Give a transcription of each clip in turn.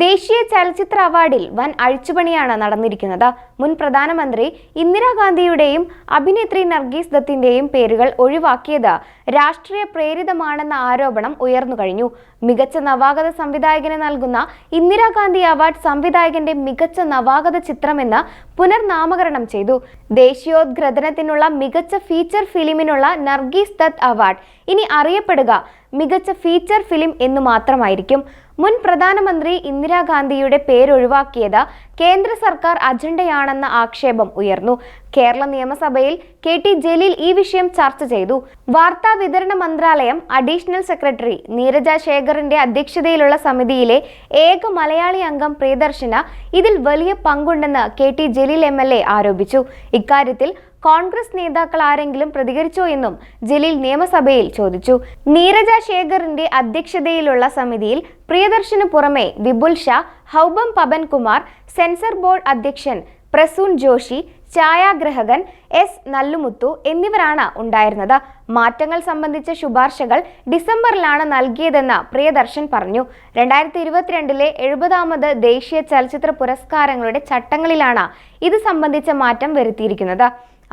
ദേശീയ ചലച്ചിത്ര അവാർഡിൽ വൻ അഴിച്ചുപണിയാണ് നടന്നിരിക്കുന്നത്. മുൻ പ്രധാനമന്ത്രി ഇന്ദിരാഗാന്ധിയുടെയും അഭിനേത്രി നർഗീസ് ദത്തിന്റെയും പേരുകൾ ഒഴിവാക്കിയത് രാഷ്ട്രീയ പ്രേരിതമാണെന്ന ആരോപണം ഉയർന്നു കഴിഞ്ഞു. മികച്ച നവാഗത സംവിധായകന് നൽകുന്ന ഇന്ദിരാഗാന്ധി അവാർഡ് സംവിധായകന്റെ മികച്ച നവാഗത ചിത്രമെന്ന് പുനർനാമകരണം ചെയ്തു. ദേശീയോദ്ഗ്രഥനത്തിനുള്ള മികച്ച ഫീച്ചർ ഫിലിമിനുള്ള നർഗീസ് ദത്ത് അവാർഡ്. ഇനി അറിയപ്പെടുക മികച്ച ഫീച്ചർ ഫിലിം എന്നു മാത്രമായിരിക്കും. മുൻ പ്രധാനമന്ത്രി ഇന്ദിരാഗാന്ധിയുടെ പേരൊഴിവാക്കിയത് കേന്ദ്ര സർക്കാർ അജണ്ടയാണെന്ന ആക്ഷേപം ഉയർന്നു. കേരള നിയമസഭയിൽ കെ ടി ജലീൽ ഈ വിഷയം ചർച്ച ചെയ്തു. വാർത്താ വിതരണ മന്ത്രാലയം അഡീഷണൽ സെക്രട്ടറി നീരജ ശേഖറിന്റെ അധ്യക്ഷതയിലുള്ള സമിതിയിലെ ഏക മലയാളി അംഗം പ്രിയദർശന ഇതിൽ വലിയ പങ്കുണ്ടെന്ന് കെ ടി ജലീൽ എം ആരോപിച്ചു. ഇക്കാര്യത്തിൽ കോൺഗ്രസ് നേതാക്കൾ ആരെങ്കിലും പ്രതികരിച്ചോ എന്നും ജലീൽ നിയമസഭയിൽ ചോദിച്ചു. നീരജ ശേഖറിന്റെ അധ്യക്ഷതയിലുള്ള സമിതിയിൽ പ്രിയദർശന് പുറമെ വിപുൽ ഷാ ഹൗബം പവൻകുമാർ സെൻസർ ബോർഡ് അധ്യക്ഷൻ പ്രസൂൺ ജോഷി ഛായാഗ്രഹകൻ എസ് നല്ലുമുത്തു എന്നിവരാണ് ഉണ്ടായിരുന്നത്. മാറ്റങ്ങൾ സംബന്ധിച്ച ശുപാർശകൾ ഡിസംബറിലാണ് നൽകിയതെന്ന് പ്രിയദർശൻ പറഞ്ഞു. രണ്ടായിരത്തി ഇരുപത്തിരണ്ടിലെ എഴുപതാമത് ദേശീയ ചലച്ചിത്ര പുരസ്കാരങ്ങളുടെ ചട്ടങ്ങളിലാണ് ഇത് സംബന്ധിച്ച മാറ്റം വരുത്തിയിരിക്കുന്നത്.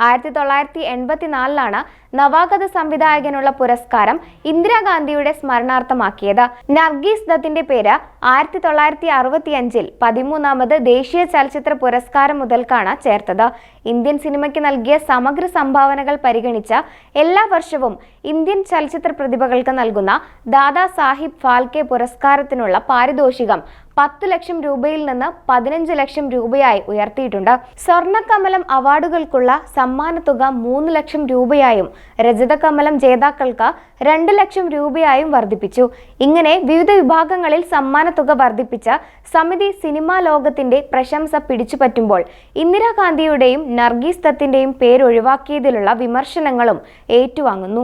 ആയിരത്തി തൊള്ളായിരത്തി എൺപത്തിനാലിലാണ് നവാഗത സംവിധായകനുള്ള പുരസ്കാരം ഇന്ദിരാഗാന്ധിയുടെ സ്മരണാർത്ഥമാക്കിയത്. നർഗീസ് ദത്തിന്റെ പേര് ആയിരത്തി തൊള്ളായിരത്തി അറുപത്തി അഞ്ചിൽ പതിമൂന്നാമത് ദേശീയ ചലച്ചിത്ര പുരസ്കാരം മുതൽക്കാണ് ചേർത്തത്. ഇന്ത്യൻ സിനിമയ്ക്ക് നൽകിയ സമഗ്ര സംഭാവനകൾ പരിഗണിച്ച എല്ലാ വർഷവും ഇന്ത്യൻ ചലച്ചിത്ര പ്രതിഭകൾക്ക് നൽകുന്ന ദാദാ സാഹിബ് ഫാൽക്കെ പുരസ്കാരത്തിനുള്ള പാരിതോഷികം പത്ത് ലക്ഷം രൂപയിൽ നിന്ന് പതിനഞ്ച് ലക്ഷം രൂപയായി ഉയർത്തിയിട്ടുണ്ട്. സ്വർണക്കമലം അവാർഡുകൾക്കുള്ള സമ്മാനത്തുക മൂന്ന് ലക്ഷം രൂപയായും രജത കമലം ജേതാക്കൾക്ക് രണ്ട് ലക്ഷം രൂപയായും വർദ്ധിപ്പിച്ചു. ഇങ്ങനെ വിവിധ വിഭാഗങ്ങളിൽ സമ്മാനത്തുക വർദ്ധിപ്പിച്ച സമിതി സിനിമാ ലോകത്തിന്റെ പ്രശംസ പിടിച്ചുപറ്റുമ്പോൾ ഇന്ദിരാഗാന്ധിയുടെയും നർഗീസ് ദത്തിന്റെയും പേരൊഴിവാക്കിയതിലുള്ള വിമർശനങ്ങളും ഏറ്റുവാങ്ങുന്നു.